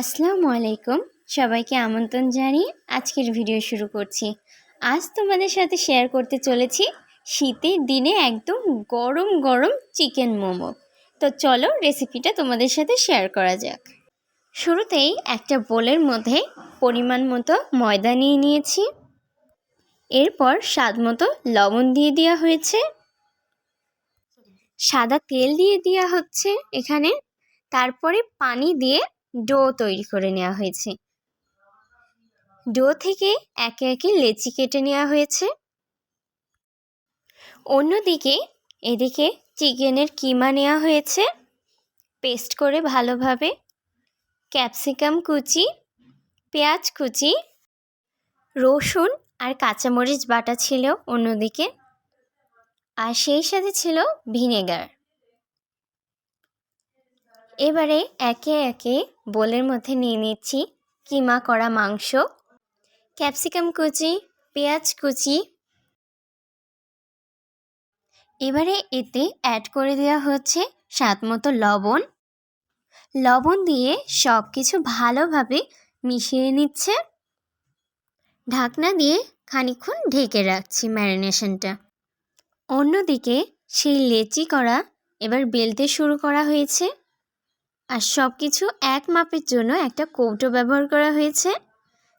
আসসালামু আলাইকুম। সবাইকে আমন্ত্রণ জানিয়ে আজকের ভিডিও শুরু করছি। আজ তোমাদের সাথে শেয়ার করতে চলেছি শীতের দিনে একদম গরম গরম চিকেন মোমো। তো চলো রেসিপিটা তোমাদের সাথে শেয়ার করা যাক। শুরুতেই একটা বোলের মধ্যে পরিমাণ মতো ময়দা নিয়ে নিয়েছি। এরপর স্বাদ মতো লবণ দিয়ে দেওয়া হয়েছে। সাদা তেল দিয়ে দেওয়া হচ্ছে এখানে। তারপরে পানি দিয়ে ডো তৈরি করে নেওয়া হয়েছে। ডো থেকে একে একে লেচি কেটে নেওয়া হয়েছে। অন্যদিকে এদিকে চিকেনের কিমা নেওয়া হয়েছে। পেস্ট করে ভালোভাবে ক্যাপসিকাম কুচি, পেঁয়াজ কুচি, রসুন আর কাঁচামরিচ বাটা ছিল অন্যদিকে। আর সেই সাথে ছিল ভিনেগার। এবারে একে একে বোলের মধ্যে নিয়ে নিচ্ছি কিমা করা মাংস, ক্যাপসিকাম কুচি, পেঁয়াজ কুচি। এবারে এতে অ্যাড করে দেওয়া হচ্ছে স্বাদ মতো লবণ। লবণ দিয়ে সব কিছু ভালোভাবে মিশিয়ে নিচ্ছে। ঢাকনা দিয়ে খানিক্ষণ ঢেকে রাখছি ম্যারিনেশনটা। অন্যদিকে সেই লেচি করা এবার বেলতে শুরু করা হয়েছে। আর সব কিছু এক মাপের জন্য একটা কৌটো ব্যবহার করা হয়েছে,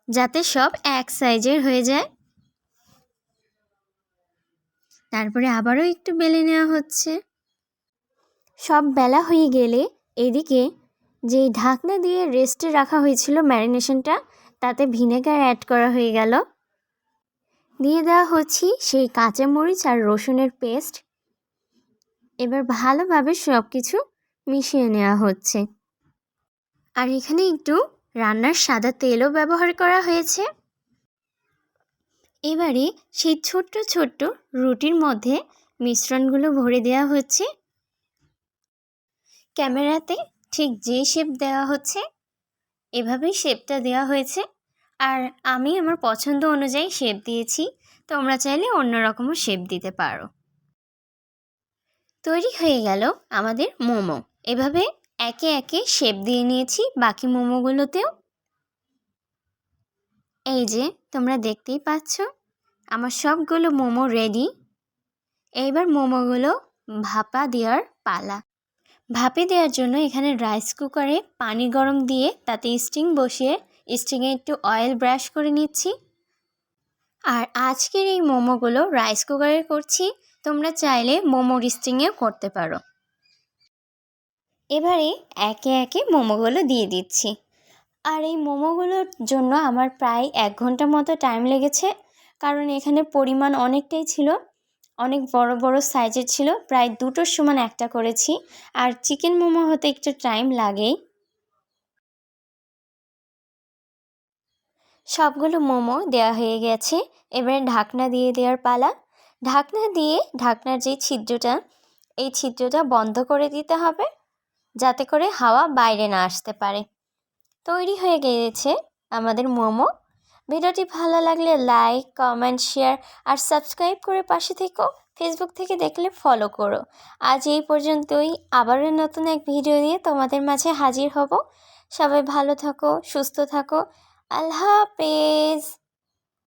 যাতে সব এক সাইজের হয়ে যায়। তারপরে আবারও একটু বেলে নেওয়া হচ্ছে। সব বেলা হয়ে গেলে এদিকে যেই ঢাকনা দিয়ে রেস্টে রাখা হয়েছিল ম্যারিনেশনটা তাতে ভিনেগার অ্যাড করা হয়ে গেল। দিয়ে দেওয়া হচ্ছে সেই কাঁচামরিচ আর রসুনের পেস্ট এবার ভালোভাবে সব কিছু মিশিয়ে নেওয়া হচ্ছে। আর এখানে একটু রান্নার সাদা তেলও ব্যবহার করা হয়েছে। এবারে সেই ছোট্ট ছোট্ট রুটির মধ্যে মিশ্রণগুলো ভরে দেওয়া হচ্ছে। ক্যামেরাতে ঠিক যে শেপ দেওয়া হচ্ছে, এভাবেই শেপটা দেওয়া হয়েছে। আর আমি আমার পছন্দ অনুযায়ী শেপ দিয়েছি, তোমরা চাইলে অন্য রকমও শেপ দিতে পারো। তৈরি হয়ে গেল আমাদের মোমো। এভাবে একে একে শেপ দিয়ে নিয়েছি বাকি মোমোগুলোতেও। এই যে, তোমরা দেখতেই পাচ্ছ, আমার সবগুলো মোমো রেডি এইবার মোমোগুলো ভাপা দেওয়ার পালা। ভাপে দেওয়ার জন্য এখানে রাইস কুকারে পানি গরম দিয়ে তাতে স্টিং বসিয়ে স্টিংয়ে একটু অয়েল ব্রাশ করে নিচ্ছি। আর আজকের এই মোমোগুলো রাইস কুকারে করছি, তোমরা চাইলে মোমোর স্টিংয়েও করতে পারো। এবারে একে একে মোমোগুলো দিয়ে দিচ্ছি। আর এই মোমোগুলোর জন্য আমার প্রায় এক ঘণ্টা মতো টাইম লেগেছে, কারণ এখানে পরিমাণ অনেকটাই ছিল। অনেক বড় বড় সাইজের ছিল, প্রায় দুটোর সমান একটা করেছি। আর চিকেন মোমো হতে একটু টাইম লাগেই। সবগুলো মোমো দেওয়া হয়ে গেছে, এবারে ঢাকনা দিয়ে দেওয়ার পালা। ঢাকনা দিয়ে, ঢাকনার যে ছিদ্রটা, এই ছিদ্রটা বন্ধ করে দিতে হবে। যাতে করে হাওয়া বাইরে না আসতে পারে। তৈরি হয়ে গিয়েছে আমাদের মোমো। ভিডিওটি ভালো লাগলে লাইক, কমেন্ট, শেয়ার আর সাবস্ক্রাইব করে পাশে থেকো। ফেসবুক থেকে দেখলে ফলো করো। আজ এই পর্যন্তই। আবারও নতুন এক ভিডিও নিয়ে তোমাদের মাঝে হাজির হব। সবাই ভালো থাকো, সুস্থ থাকো। আল্লাহ হাফেজ।